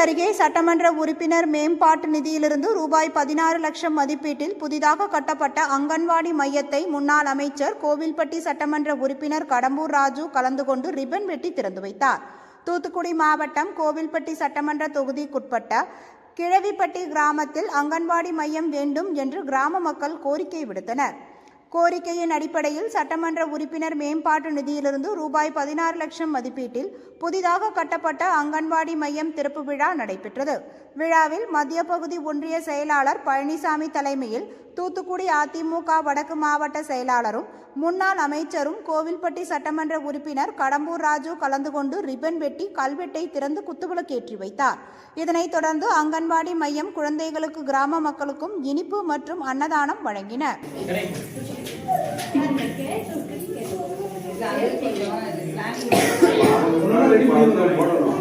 அருகே சட்டமன்ற உறுப்பினர் மேம்பாட்டு நிதியிலிருந்து ரூபாய் பதினாறு லட்சம் மதிப்பீட்டில் புதிதாக கட்டப்பட்ட அங்கன்வாடி மையத்தை முன்னாள் அமைச்சர் கோவில்பட்டி சட்டமன்ற உறுப்பினர் கடம்பூர் ராஜு கலந்து கொண்டு ரிப்பன் வெட்டி திறந்து வைத்தார். தூத்துக்குடி மாவட்டம் கோவில்பட்டி சட்டமன்ற தொகுதிக்குட்பட்ட கிழவிப்பட்டி கிராமத்தில் அங்கன்வாடி மையம் வேண்டும் என்று கிராம மக்கள் கோரிக்கை விடுத்தனர். கோரிக்கையின் அடிப்படையில் சட்டமன்ற உறுப்பினர் மேம்பாட்டு நிதியிலிருந்து ரூபாய் பதினாறு லட்சம் மதிப்பீட்டில் புதிதாக கட்டப்பட்ட அங்கன்வாடி மையம் திறப்பு விழா நடைபெற்றது. விழாவில் மத்திய பகுதி ஒன்றிய செயலாளர் பழனிசாமி தலைமையில் தூத்துக்குடி அதிமுக வடக்கு மாவட்ட செயலாளரும் முன்னாள் அமைச்சரும் கோவில்பட்டி சட்டமன்ற உறுப்பினர் கடம்பூர் ராஜு கலந்து கொண்டு ரிப்பன் வெட்டி கல்வெட்டை திறந்து குத்துவிளக்கேற்றி வைத்தார். இதனைத் தொடர்ந்து அங்கன்வாடி மையம் குழந்தைகளுக்கு கிராம மக்களுக்கும் இனிப்பு மற்றும் அன்னதானம் வழங்கினர். ரெடி பண்ணி போடணும்.